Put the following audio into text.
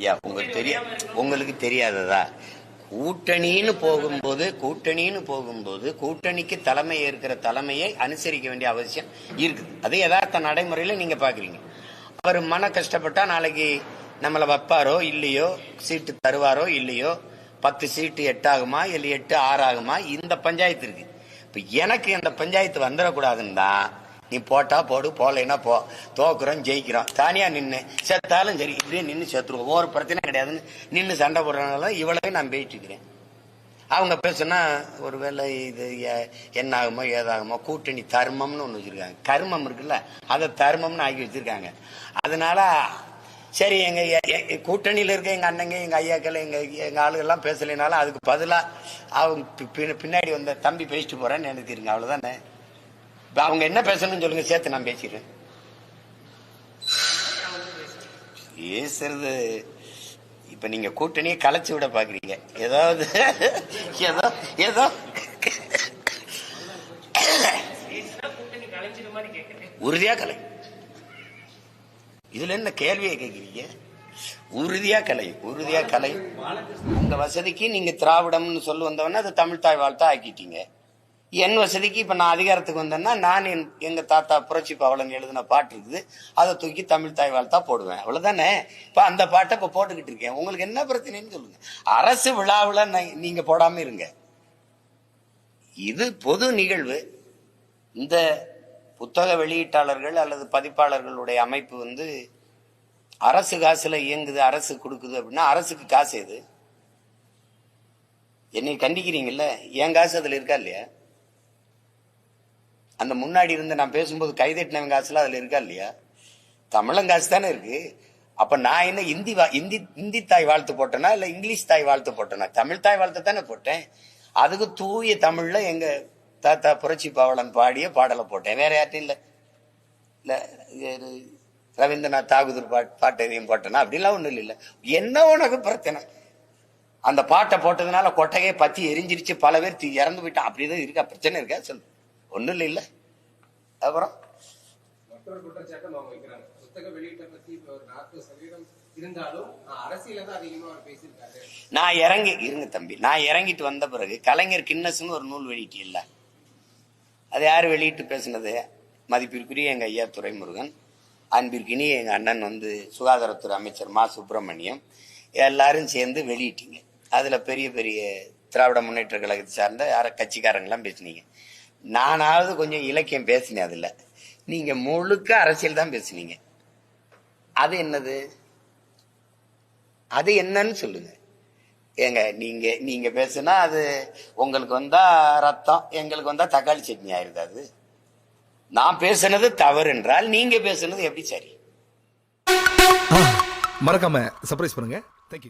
ஐயா உங்களுக்கு தெரிய உங்களுக்கு தெரியாததா? கூட்டணின்னு போகும்போது கூட்டணின்னு போகும்போது கூட்டணிக்கு தலைமை ஏற்கிற தலைமையை அனுசரிக்க வேண்டிய அவசியம் இருக்குது. அது யதார்த்த நடைமுறையில் நீங்கள் பார்க்குறீங்க. அவர் மன கஷ்டப்பட்டா நாளைக்கு நம்மளை வைப்பாரோ இல்லையோ சீட்டு தருவாரோ இல்லையோ பத்து சீட்டு எட்டாகுமா இல்லை எட்டு ஆறாகுமா இந்த பஞ்சாயத்து இருக்கு. இப்போ எனக்கு இந்த பஞ்சாயத்து வந்துடக்கூடாதுன்னு தான் நீ போட்டா போடு போலைன்னா போ. தோக்குறோம் ஜெயிக்கிறோம். தானியா நின்று செத்தாலும் சரி இப்படியே நின்று செத்துருவோம். ஒரு பிரச்சனை கிடையாதுன்னு நின்று சண்டை போடுறதுனால இவ்வளவு நான் போயிட்டு இருக்கிறேன் அவங்க பேசுனா ஒருவேளை இது என்ன ஆகுமோ ஏதாகுமோ கூட்டணி தர்மம்னு ஒன்று வச்சுருக்காங்க. கர்மம் இருக்குல்ல அதை தர்மம்னு ஆக்கி வச்சிருக்காங்க. அதனால சரி எங்கள் கூட்டணியில் இருக்க எங்கள் அண்ணங்க எங்கள் ஐயாக்கள் எங்கள் எங்கள் ஆளுகள்லாம் பேசலைனாலும் அதுக்கு பதிலாக அவங்க பின்னாடி வந்த தம்பி பேசிட்டு போகிறேன்னு நினைக்கிறீங்க அவ்வளோதானே இப்போ அவங்க என்ன பேசணும்னு சொல்லுங்க சேர்த்து நான் பேசிடுறேன். பேசுறது இப்ப நீங்க கூட்டணியை கலைச்சு விட பாக்குறீங்க. ஏதாவது ஏதோ ஏதோ. உறுதியா கலை. இதுல என்ன கேள்வியை கேட்கிறீங்க உறுதியா கலை உறுதியா கலை. உங்க வசதிக்கு நீங்க திராவிடம்னு சொல்லி வந்தவொடனே அதை தமிழ் தாய் வாழ்த்தா ஆக்கிட்டீங்க. என் வசதிக்கு இப்ப நான் அதிகாரத்துக்கு வந்தேன்னா நான் என் எங்க தாத்தா புரட்சி பவளன் எழுதின பாட்டு இருக்குது. அதை தூக்கி தமிழ் தாய் வாழ்த்தா போடுவேன். அவ்வளவுதானே? இப்ப அந்த பாட்டை இப்ப போட்டுக்கிட்டு இருக்கேன். உங்களுக்கு என்ன பிரச்சனைன்னு சொல்லுங்க. அரசு விழாவில் நை- நீங்க போடாம இருங்க. இது பொது நிகழ்வு. இந்த புத்தக வெளியீட்டாளர்கள் அல்லது பதிப்பாளர்களுடைய அமைப்பு வந்து அரசு காசுல இயங்குது அரசு கொடுக்குது அப்படின்னா அரசுக்கு காசு எது? என்னை கண்டிக்கிறீங்கல்ல? என் காசு அதுல இருக்கா இல்லையா? அந்த முன்னாடி இருந்து நான் பேசும்போது கைதட்டினவன் காசுலாம் அதுல இருக்கா இல்லையா? தமிழன் காசு தானே இருக்கு. அப்ப நான் என்ன இந்தி வா- இந்தி இந்தி தாய் வாழ்த்து போட்டேனா இல்ல இங்கிலீஷ் தாய் வாழ்த்து போட்டேனா? தமிழ் தாய் வாழ்த்து தானே போட்டேன். அதுக்கு தூய தமிழ்ல எங்க தாத்தா புரட்சி பவளன் பாடிய பாடலை போட்டேன். வேற யார்ட்டும் இல்லை. இல்லை ரவீந்திரநாத் தாகூர் பாட் பாட்டு எதையும் போட்டேனா? அப்படிலாம் ஒன்றும் இல்லை. என்ன உனக்கு பிரச்சனை? அந்த பாட்டை போட்டதுனால கொட்டையே பற்றி எரிஞ்சிருச்சு. பல பேர் தீ- இறந்து போயிட்டான் அப்படிதான் இருக்கா? பிரச்சனை இருக்கா? சொல்லு. ஒண்ணும் இல்ல இல்ல அப்புறம் நான் இறங்கி இருங்க தம்பி. நான் இறங்கிட்டு வந்த பிறகு கலைஞர் கின்னஸ்னு ஒரு நூல் வெளியிட்டு இல்ல அது யார் வெளியிட்டு பேசுனது? மதிப்பிற்குரிய எங்க ஐயா துரைமுருகன் அன்பிற்கினி எங்க அண்ணன் வந்து சுகாதாரத்துறை அமைச்சர் மா சுப்பிரமணியம் எல்லாரும் சேர்ந்து வெளியிட்டீங்க. அதுல பெரிய பெரிய திராவிட முன்னேற்ற கழகத்தை சார்ந்த யார கட்சிக்காரங்களாம் பேசுனீங்க. நானாவது கொஞ்சம் இலக்கியம் பேசினேன் அதில். நீங்கள் முழுக்க அரசியல் தான் பேசுனீங்க. அது என்னது? அது என்னன்னு சொல்லுங்க. ஏங்க நீங்க நீங்க பேசுனா அது உங்களுக்கு வந்தா ரத்தம் எங்களுக்கு வந்தா தக்காளி சட்னி ஆயிருது அது? நான் பேசுனது தவறு என்றால் நீங்க பேசுனது எப்படி சரி? மறக்காம சர்ப்ரைஸ் பண்ணுங்க. தேங்க்யூ